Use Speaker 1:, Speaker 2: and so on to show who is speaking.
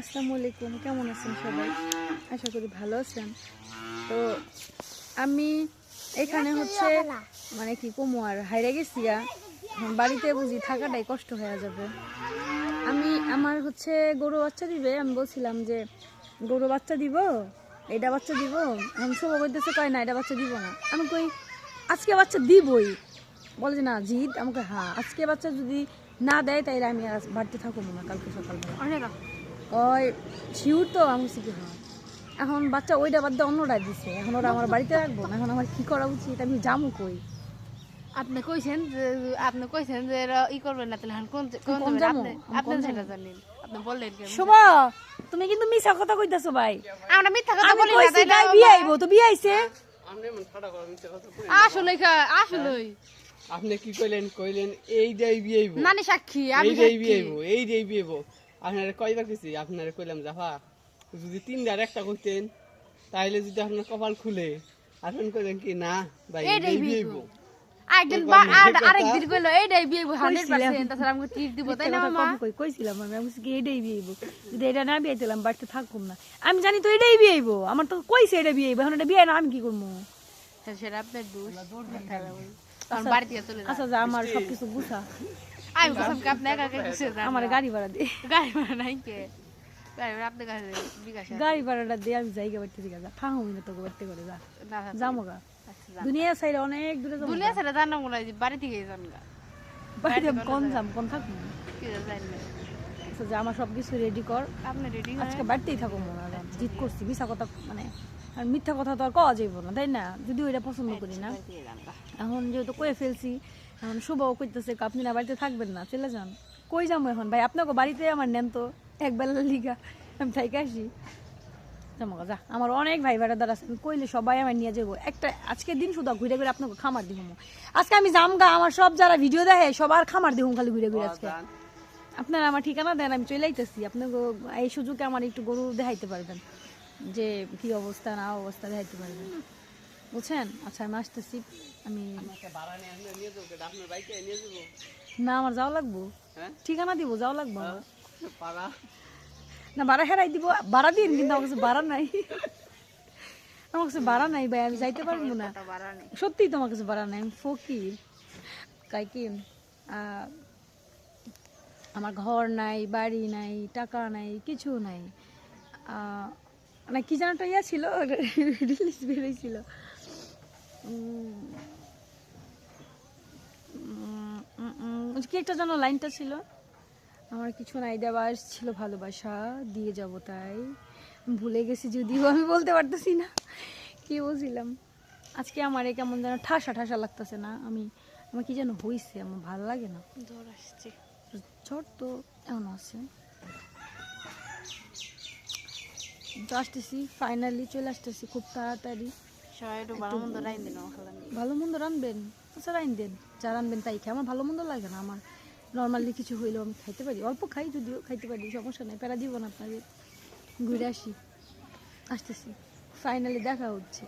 Speaker 1: আসসালামু আলাইকুম, কেমন আছেন সবাই? আশা করি ভালো আছেন। তো আমি এখানে হচ্ছে মানে কি কমু আর, হাইরে গেছি বাড়িতে বুঝি থাকাটাই কষ্ট হয়ে যাবে। আমি, আমার হচ্ছে গরু বাচ্চা দিবে, আমি বলছিলাম যে গরু বাচ্চা দিব এটা বাচ্চা দিব। এখন সব বলতেছে কয় না এটা বাচ্চা দিব না। আমি কই, আজকে বাচ্চা দিবই। বলে যে, না, জিদ। আমাকে হ্যাঁ আজকে বাচ্চা যদি না দেয়, তাইলে আমি আজ বাড়িতে থাকব না কালকে সকালবেলা। ওই শিউর তো আমি কি হয়? এখন বাচ্চা ওইটা বাদ দিয়ে অন্যটা দিছে। এখন ওরা আমার বাড়িতে রাখব? না এখন আমার কি করা উচিত? আমি যাব কই?
Speaker 2: আপনি কইছেন যে আপনি কইছেন যে এরা ই করবেন না তাহলে কোন কোন
Speaker 1: কোন?
Speaker 2: আপনি আপনি সেটা জানেন আপনি বললেন কি
Speaker 1: শুভ তুমি কিন্তু মিছা কথা কইতাছো ভাই।
Speaker 2: আমরা মিথ্যা কথা বলি না তাই
Speaker 1: ভাই বিয়ে আইবো তো বিয়ে আইছে।
Speaker 2: আসলে আসলে।
Speaker 3: আপনি কি কইলেন কইলেন এই দেই বিয়েইব
Speaker 2: নানি সাক্ষী আমি
Speaker 3: এই দেই
Speaker 2: সাক্ষী।
Speaker 3: বিয়েইব এই দেই বিয়েইব আপনারে কয়বার কইছি আপনারে কইলাম জাফা যদি তিন বার একটা করতেন তাইলে যদি আপনার কপাল খুলে। আপনি কইলেন কি না ভাই এই
Speaker 2: এইটাই। বিয়েইব আরেকদিন বা- আর- আরেকদিন কইলো এইটাই বিয়ে হান্ড্রেড পার্সেন্ট তাছাড়া আমাকে টিপ দিব। তাই না
Speaker 1: কম কই কইছিলাম আমি। আমি কি এটাই বিয়ে আইবো যদি এটা না বিয়ে আইতাম বাড়িতে থাকুম না। আমি জানি তো এটাই বিয়ে আইবো আমার তো কইছে এটা বিয়ে আইবো এখন এটা বিয়ে না আমি কি করব?
Speaker 2: সেটা আপনার দোষ। যান।
Speaker 1: আচ্ছা যা আমার সবকিছু বুঝা
Speaker 2: আমি কসম কি আপনি একা একা কিছু
Speaker 1: আমার গাড়ি ভাড়া দে।
Speaker 2: গাড়ি ভাড়া নাই কে? গাড়ি ভাড়া আপনার কাছে বিকাশ
Speaker 1: গাড়ি ভাড়াটা দিয়ে আমি যাই বাড়িতে দিকে যা ফাঁকা হই তোকে বাড়িতে করে যা।
Speaker 2: না, না,
Speaker 1: যাব গা।
Speaker 2: আচ্ছা,
Speaker 1: দুনিয়া সাইডে অনেক দূরে যাব
Speaker 2: দুনিয়া ছেড়ে জানা বাড়ি থেকে যান গা।
Speaker 1: বাড়িতে কোন যাম কোন থাকব
Speaker 2: কি জানেন না।
Speaker 1: আচ্ছা যা আমার সবকিছু রেডি কর।
Speaker 2: আপনি রেডি
Speaker 1: আজকে বাড়িতেই থাকো মনে হয় জিত করছি। মিথ্যা কথা মানে আর মিথ্যা কথা তো আর কওয়া যাইব না তাই না? যদি ওইটা পছন্দ করি না। এখন যেহেতু কয়ে ফেলছি এখন শুভও আপনি না বাড়িতে থাকবেন না চলে যান। কই যাব এখন? ভাই আপনাকে বাড়িতে আমার নেন তো এক বেলা লিগা আমি থাইকে আসি। জামা যা। আমার অনেক ভাই ভাইরা দ্বারা আমি কইলে সবাই আমার নিয়ে যাব একটা আজকে দিন শুধু ঘুরে ঘুরে আপনাকে খামার দিব আজকে আমি জামগা আমার সব যারা ভিডিও দেখে সবার খামার দিব খালি ঘুরে ঘুরে আজকে। আপনারা আমার ঠিকানা দেন আমি চলে আইতেছি। আপনাকে এই সুযোগে আমার একটু গরু দেখাইতে পারবেন। যে কি অবস্থা না অবস্থা দেখাইতে পারবেন। বুঝছেন আচ্ছা আমি আসতেছি। আমি না আমার যাওয়া লাগবো।
Speaker 3: হ্যাঁ?
Speaker 1: ঠিকানা দিব যাওয়া লাগবো না ভাড়া হেরাই দিব। ভাড়া দিন কিন্তু আমার কাছে ভাড়া নাই। আমার কাছে ভাড়া নাই ভাই আমি যাইতে পারব না। সত্যিই তোমার কাছে ভাড়া নাই আমি ফকির। কাই কি? আহ, আমার ঘর নাই বাড়ি নাই টাকা নাই কিছু নাই। আহ, মানে কি যেন একটা ইয়া ছিল রিলিজ উম, কি একটা যেন লাইনটা ছিল? আমার কিছু নাই দেওয়ার ছিল ভালোবাসা দিয়ে যাব তাই। ভুলে গেছি যদিও আমি বলতে পারতেছি না কি বলছিলাম আজকে আমার কেমন যেন ঠাসা ঠাসা লাগতেছে না আমি আমার কি যেন হইছে আমার ভালো লাগে না।
Speaker 2: জ্বর আসছে।
Speaker 1: ঝড় তো এমন আছে। তো আসতেছি ফাইনালি চলে আসতেছি খুব তাড়াতাড়ি।
Speaker 2: সবাই একটু ভালো মন্দ রাইন দিন আমার খালা নিয়ে।
Speaker 1: ভালো মন্দ রানবেন? আচ্ছা রাইন দেন। যা রানবেন তাই খাই। আমার ভালো মন্দ লাগে না আমার নর্মালি কিছু হইলেও আমি খাইতে পারি। অল্প খাই যদিও খাইতে পারি সমস্যা নেই প্যারা দিব না আপনাদের। ঘুরে আসি। আসতেছি। ফাইনালি দেখা হচ্ছে।